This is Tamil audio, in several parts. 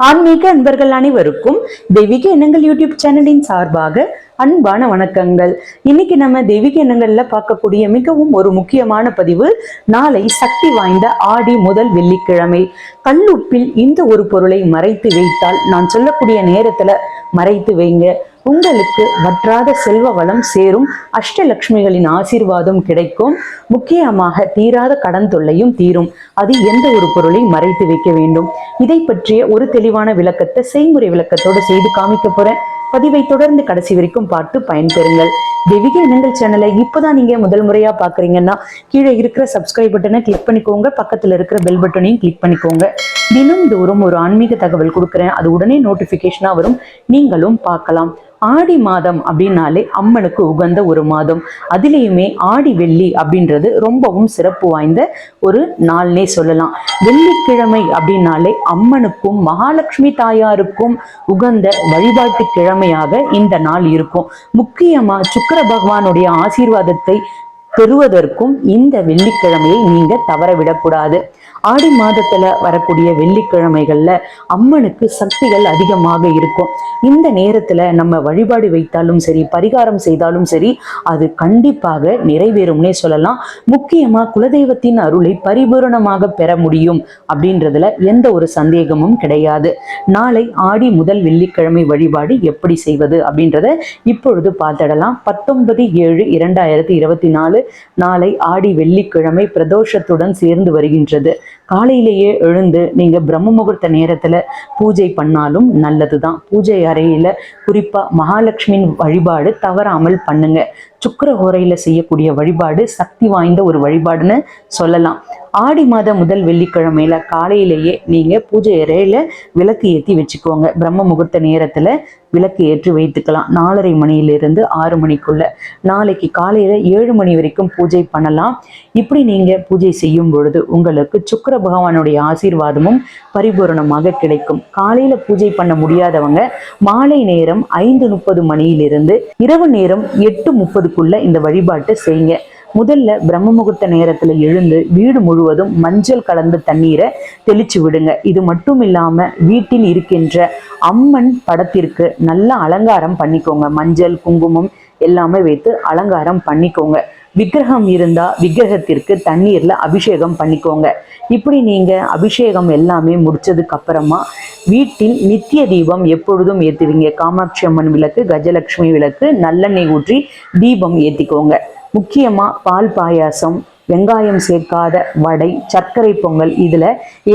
ஆன்மீக அன்பர்கள் அனைவருக்கும் தெய்வீக எண்ணங்கள் யூடியூப் சேனலின் சார்பாக அன்பான வணக்கங்கள். இன்னைக்கு நம்ம தெய்வீக எண்ணங்கள்ல பார்க்கக்கூடிய மிகவும் ஒரு முக்கியமான பதிவு நாளை சக்தி வாய்ந்த ஆடி முதல் வெள்ளிக்கிழமை. கல்லுப்பில் இந்த ஒரு பொருளை மறைத்து வைத்தால் நான் சொல்லக்கூடிய நேரத்துல மறைத்து வைங்க. உங்களுக்கு வற்றாத செல்வ வளம் சேரும். அஷ்டலக்ஷ்மிகளின் ஆசீர்வாதம் கிடைக்கும். முக்கியமாக தீராத கடன் தொல்லையும் தீரும். அது எந்த ஒரு பொருளை மறைத்து வைக்க வேண்டும்? இதை பற்றிய ஒரு தெளிவான விளக்கத்தை செய்முறை விளக்கத்தோடு செய்து காமிக்க போறேன். பதிவை தொடர்ந்து கடைசி வரைக்கும் பார்த்து பயன்பெறுங்கள். தெய்வீக எண்ணங்கள் சேனலை இப்போதான் நீங்க முதல் முறையா பாக்குறீங்கன்னா கீழே இருக்கிற சப்ஸ்கிரைப் பட்டனை கிளிக் பண்ணிக்கோங்க. பக்கத்துல இருக்கிற பெல் பட்டனையும் கிளிக் பண்ணிக்கோங்க. தினம்தோறும் ஒரு ஆன்மீக தகவல் கொடுக்குறேன். அது உடனே நோட்டிபிகேஷனா வரும். நீங்களும் பார்க்கலாம். ஆடி மாதம் அப்படின்னாலே அம்மனுக்கு உகந்த ஒரு மாதம். அதுலேயுமே ஆடி வெள்ளி அப்படின்றது ரொம்பவும் சிறப்பு வாய்ந்த ஒரு நாள்னே சொல்லலாம். வெள்ளிக்கிழமை அப்படின்னாலே அம்மனுக்கும் மகாலட்சுமி தாயாருக்கும் உகந்த வழிபாட்டு கிழமையாக இந்த நாள் இருக்கும். முக்கியமா சுக்கர பகவானுடைய ஆசீர்வாதத்தை பெறுவதற்கும் இந்த வெள்ளிக்கிழமையை நீங்க தவற விடக்கூடாது ஆடி மாதத்துல வரக்கூடிய வெள்ளிக்கிழமைகள்ல அம்மனுக்கு சக்திகள் அதிகமாக இருக்கும். இந்த நேரத்தில் நம்ம வழிபாடு வைத்தாலும் சரி பரிகாரம் செய்தாலும் சரி அது கண்டிப்பாக நிறைவேறும்னே சொல்லலாம். முக்கியமாக குலதெய்வத்தின் அருளை பரிபூரணமாக பெற முடியும் அப்படின்றதுல எந்த ஒரு சந்தேகமும் கிடையாது. நாளை ஆடி முதல் வெள்ளிக்கிழமை வழிபாடு எப்படி செய்வது அப்படின்றத இப்பொழுது பார்த்திடலாம். பத்தொன்பது ஏழு இரண்டாயிரத்தி இருபத்தி நாலு நாளை ஆடி வெள்ளிக்கிழமை பிரதோஷத்துடன் சேர்ந்து வருகின்றது. காலையிலேயே எழுந்து நீங்கள் பிரம்ம முகூர்த்த நேரத்தில் பூஜை பண்ணாலும் நல்லதுதான். பூஜை அறையில குறிப்பா மகாலட்சுமியின் வழிபாடு தவறாமல் பண்ணுங்க. சுக்கர ஹோரையில செய்யக்கூடிய வழிபாடு சக்தி வாய்ந்த ஒரு வழிபாடுன்னு சொல்லலாம். ஆடி மாத முதல் வெள்ளிக்கிழமையில காலையிலேயே நீங்க பூஜை அறையில விளக்கு ஏற்றி வச்சுக்கோங்க. பிரம்ம முகூர்த்த நேரத்துல விளக்கு ஏற்றி வைத்துக்கலாம். நாலரை மணியிலிருந்து ஆறு மணிக்குள்ள. நாளைக்கு காலையில ஏழு மணி வரைக்கும் பூஜை பண்ணலாம். இப்படி நீங்க பூஜை செய்யும் பொழுது உங்களுக்கு சுக்கர பகவானுடைய ஆசீர்வாதமும் பரிபூரணமாக கிடைக்கும். காலையில பூஜை பண்ண முடியாதவங்க மாலை நேரம் ஐந்து முப்பது மணியிலிருந்து இரவு நேரம் எட்டு முப்பது முப்பதுக்குள்ள இந்த வழிபாட்டை செய்யுங்க. முதல்ல பிரம்ம முகூர்த்த நேரத்துல எழுந்து வீடு முழுவதும் மஞ்சள் கலந்த தண்ணீரை தெளிச்சு விடுங்க. இது மட்டும் இல்லாம வீட்டில் இருக்கின்ற அம்மன் படத்திற்கு நல்ல அலங்காரம் பண்ணிக்கோங்க. மஞ்சள் குங்குமம் எல்லாமே வைத்து அலங்காரம் பண்ணிக்கோங்க. விக்கிரகம் இருந்தா விக்கிரகத்திற்கு தண்ணீர்ல அபிஷேகம் பண்ணிக்கோங்க. இப்படி நீங்க அபிஷேகம் எல்லாமே முடிச்சதுக்கு அப்புறமா வீட்டில் நித்திய தீபம் எப்பொழுதும் ஏத்துவீங்க? காமாட்சி அம்மன் விளக்கு கஜலட்சுமி விளக்கு நல்லெண்ணெய் ஊற்றி தீபம் ஏத்திக்கோங்க. முக்கியமா பால் பாயாசம் வெங்காயம் சேர்க்காத வடை சர்க்கரை பொங்கல் இதுல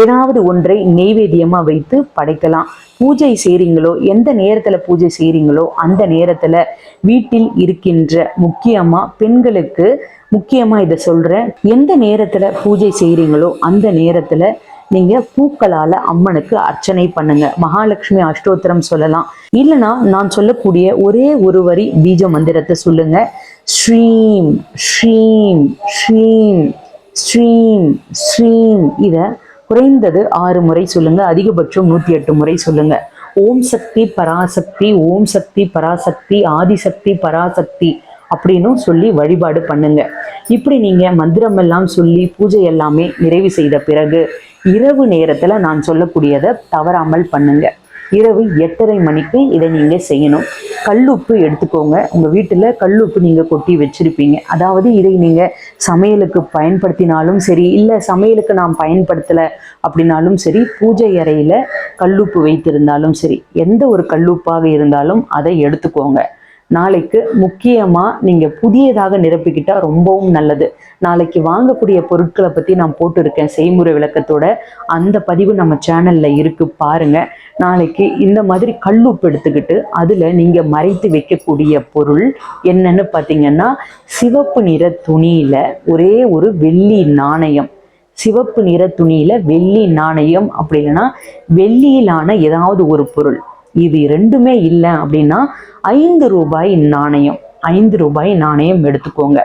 ஏதாவது ஒன்றை நெய்வேத்தியமாக வைத்து படைக்கலாம். பூஜை செய்கிறீங்களோ எந்த நேரத்துல பூஜை செய்றீங்களோ அந்த நேரத்துல வீட்டில் இருக்கின்ற முக்கியமா பெண்களுக்கு முக்கியமா இதை சொல்றேன். எந்த நேரத்துல பூஜை செய்கிறீங்களோ அந்த நேரத்துல நீங்க பூக்களால அம்மனுக்கு அர்ச்சனை பண்ணுங்க. மகாலட்சுமி அஷ்டோத்திரம் சொல்லலாம். இல்லைனா நான் சொல்லக்கூடிய ஒரே ஒரு வரி பீஜ மந்திரத்தை சொல்லுங்க. ஸ்ரீம் ஸ்ரீம் ஸ்ரீம் ஸ்ரீம் ஸ்ரீம் இதை குறைந்தது ஆறு முறை சொல்லுங்க அதிகபட்சம் நூற்றி எட்டு முறை சொல்லுங்க. ஓம் சக்தி பராசக்தி ஓம் சக்தி பராசக்தி ஆதிசக்தி பராசக்தி அப்படின்னும் சொல்லி வழிபாடு பண்ணுங்க. இப்படி நீங்க மந்திரம் எல்லாம் சொல்லி பூஜை எல்லாமே நிறைவு செய்த பிறகு இரவு நேரத்துல நான் சொல்லக்கூடியதை தவறாமல் பண்ணுங்க. இரவு எட்டரை மணிக்கு இதை நீங்கள் செய்யணும். கல்லுப்பு எடுத்துக்கோங்க. உங்கள் வீட்டில் கல்லுப்பு நீங்கள் கொட்டி வச்சுருப்பீங்க. அதாவது இதை நீங்கள் சமையலுக்கு பயன்படுத்தினாலும் சரி இல்லை சமையலுக்கு நாம் பயன்படுத்தலை அப்படின்னாலும் சரி பூஜை அறையில் கல்லுப்பு வைத்திருந்தாலும் சரி எந்த ஒரு கல்லுப்பாக இருந்தாலும் அதை எடுத்துக்கோங்க. நாளைக்கு முக்கியமாக நீங்கள் புதியதாக நிரப்பிக்கிட்டால் ரொம்பவும் நல்லது. நாளைக்கு வாங்கக்கூடிய பொருட்களை பற்றி நான் போட்டிருக்கேன் செய்முறை விளக்கத்தோட. அந்த பதிவு நம்ம சேனலில் இருக்குது பாருங்கள் நாளைக்கு இந்த மாதிரி கல்லுப்பு எடுத்துக்கிட்டு அதில் நீங்கள் மறைத்து வைக்கக்கூடிய பொருள் என்னன்னு பார்த்தீங்கன்னா சிவப்பு நிற துணியில் ஒரே ஒரு வெள்ளி நாணயம். சிவப்பு நிற துணியில வெள்ளி நாணயம் அப்படி இல்லைன்னா வெள்ளியிலான ஏதாவது ஒரு பொருள். இது ரெண்டுமே இல்லை அப்படின்னா ஐந்து ரூபாய் நாணயம் ஐந்து ரூபாய் நாணயம் எடுத்துக்கோங்க.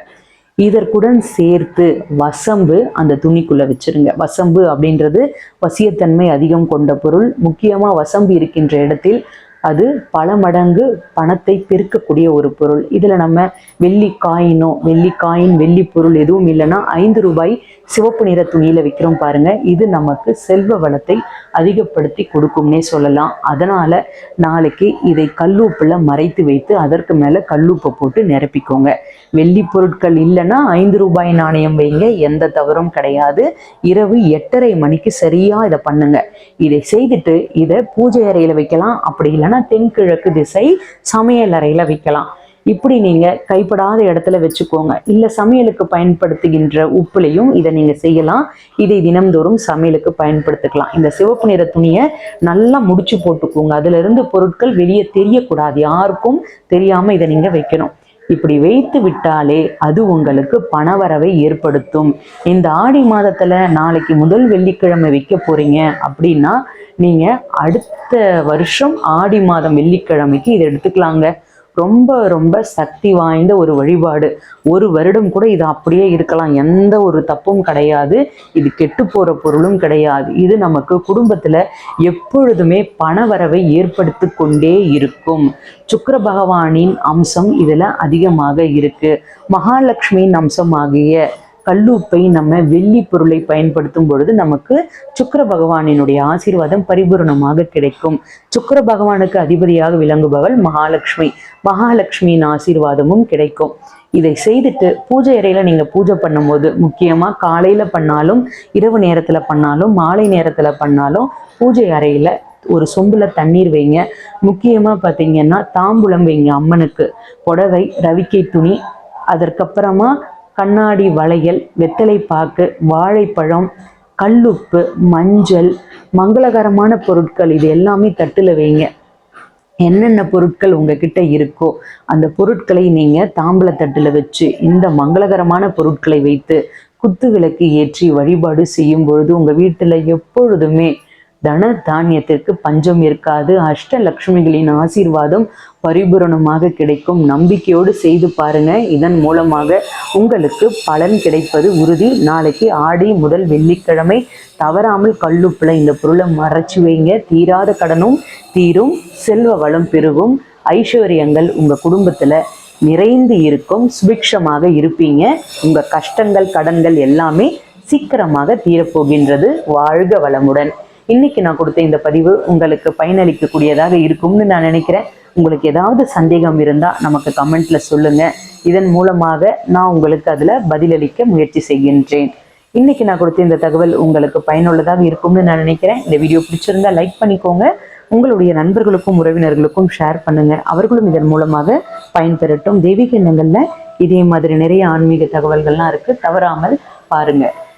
இதற்குடன் சேர்த்து வசம்பு அந்த துணிக்குள்ள வச்சிருங்க. வசம்பு அப்படின்றது வசியத்தன்மை அதிகம் கொண்ட பொருள். முக்கியமா வசம்பு இருக்கின்ற இடத்தில் அது பல மடங்கு பணத்தை பெருக்கக்கூடிய ஒரு பொருள். இதில் நம்ம வெள்ளி காயினோ வெள்ளி காயின் வெள்ளி பொருள் எதுவும் இல்லைன்னா ஐந்து ரூபாய் சிவப்பு நிற துணியில் விற்கிறோம் பாருங்க. இது நமக்கு செல்வ வளத்தை அதிகப்படுத்தி கொடுக்கும்னே சொல்லலாம். அதனால நாளைக்கு இதை கல்லூப்பில் மறைத்து வைத்து அதற்கு மேலே கல்லூப்பை போட்டு நிரப்பிக்கோங்க. வெள்ளி பொருட்கள் இல்லைன்னா ஐந்து ரூபாய் நாணயம் வைங்க. எந்த தவறும் கிடையாது. இரவு எட்டரை மணிக்கு சரியாக இதை பண்ணுங்க. இதை செய்துட்டு இதை பூஜை அறையில் வைக்கலாம். அப்படி இல்லைன்னா தென்கிழக்கு திசை சமையல் அறையில் வைக்கலாம். இப்படி நீங்க கைப்படாத இடத்துல வச்சுக்கோங்க. இல்லை சமையலுக்கு பயன்படுத்துகின்ற உப்புலையும் இதை நீங்க செய்யலாம். இதை தினம்தோறும் சமையலுக்கு பயன்படுத்திக்கலாம். இந்த சிவப்பு நிற துணியை நல்லா முடிச்சு போட்டுக்கோங்க. அதுலேருந்து பொருட்கள் வெளியே தெரியக்கூடாது. யாருக்கும் தெரியாம இதை நீங்க வைக்கணும். இப்படி வைத்து விட்டாலே அது உங்களுக்கு பணவரவை ஏற்படுத்தும். இந்த ஆடி மாதத்துல நாளைக்கு முதல் வெள்ளிக்கிழமை வைக்க போறீங்க அப்படின்னா நீங்க அடுத்த வருஷம் ஆடி மாதம் வெள்ளிக்கிழமைக்கு இதை எடுத்துக்கலாங்க. ரொம்ப ரொம்ப சக்தி வாய்ந்த ஒரு வழிபாடு. ஒரு வருடம் கூட இது அப்படியே இருக்கலாம். எந்த ஒரு தப்பும் கிடையாது. இது கெட்டு போற பொருளும் கிடையாது. இது நமக்கு குடும்பத்துல எப்பொழுதுமே பணவரவை ஏற்படுத்தி கொண்டே இருக்கும். சுக்கர பகவானின் அம்சம் இதுல அதிகமாக இருக்கு. மகாலட்சுமியின் அம்சமாகிய கல்லூப்பை நம்ம வெள்ளி பொருளை பயன்படுத்தும் பொழுது நமக்கு சுக்கிர பகவானினுடைய ஆசீர்வாதம் பரிபூரணமாக கிடைக்கும். சுக்கர பகவானுக்கு அதிபதியாக விளங்குபவள் மகாலட்சுமி. மகாலட்சுமியின் ஆசீர்வாதமும் கிடைக்கும். இதை செய்துட்டு பூஜை அறையில நீங்க பூஜை பண்ணும்போது முக்கியமா காலையில பண்ணாலும் இரவு நேரத்துல பண்ணாலும் மாலை நேரத்துல பண்ணாலும் பூஜை அறையில ஒரு சொம்புல தண்ணீர் வைங்க. முக்கியமா பாத்தீங்கன்னா தாம்பூலம் வைங்க அம்மனுக்கு. புடவை ரவிக்கை துணி அதற்கப்புறமா கண்ணாடி வளையல் வெத்தலைப்பாக்கு வாழைப்பழம் கல்லுப்பு மஞ்சள் மங்களகரமான பொருட்கள் இது எல்லாமே தட்டில் வைங்க. என்னென்ன பொருட்கள் உங்ககிட்ட இருக்கோ அந்த பொருட்களை நீங்கள் தாம்பல வச்சு இந்த மங்களகரமான பொருட்களை வைத்து குத்து விளக்கு ஏற்றி வழிபாடு செய்யும் பொழுது உங்கள் வீட்டில் எப்பொழுதுமே தன தானியத்திற்கு பஞ்சம் இருக்காது. அஷ்டலக்ஷ்மிகளின் ஆசீர்வாதம் பரிபூரணமாக கிடைக்கும். நம்பிக்கையோடு செய்து பாருங்க. இதன் மூலமாக உங்களுக்கு பலன் கிடைப்பது உறுதி. நாளைக்கு ஆடி முதல் வெள்ளிக்கிழமை தவறாமல் கல்லுப்பில் இந்த பொருளை மறைச்சு வைங்க. தீராத கடனும் தீரும். செல்வ வளம் பெருகும். ஐஸ்வர்யங்கள் உங்கள் குடும்பத்தில் நிறைந்து இருக்கும். சுபிக்ஷமாக இருப்பீங்க. உங்கள் கஷ்டங்கள் கடன்கள் எல்லாமே சீக்கிரமாக தீரப்போகின்றது. வாழ்க வளமுடன். இன்னைக்கு நான் கொடுத்த இந்த பதிவு உங்களுக்கு பயனளிக்கக்கூடியதாக இருக்கும்னு நான் நினைக்கிறேன். உங்களுக்கு ஏதாவது சந்தேகம் இருந்தா நமக்கு கமெண்ட்ல சொல்லுங்க. இதன் மூலமாக நான் உங்களுக்கு அதில் பதிலளிக்க முயற்சி செய்கின்றேன். இன்னைக்கு நான் கொடுத்த இந்த தகவல் உங்களுக்கு பயனுள்ளதாக இருக்கும்னு நான் நினைக்கிறேன். இந்த வீடியோ பிடிச்சிருந்தா லைக் பண்ணிக்கோங்க. உங்களுடைய நண்பர்களுக்கும் உறவினர்களுக்கும் ஷேர் பண்ணுங்க. அவர்களும் இதன் மூலமாக பயன்பெறட்டும். தெய்வீக எண்ணங்கள்ல இதே மாதிரி நிறைய ஆன்மீக தகவல்கள்லாம் இருக்கு. தவறாமல் பாருங்க.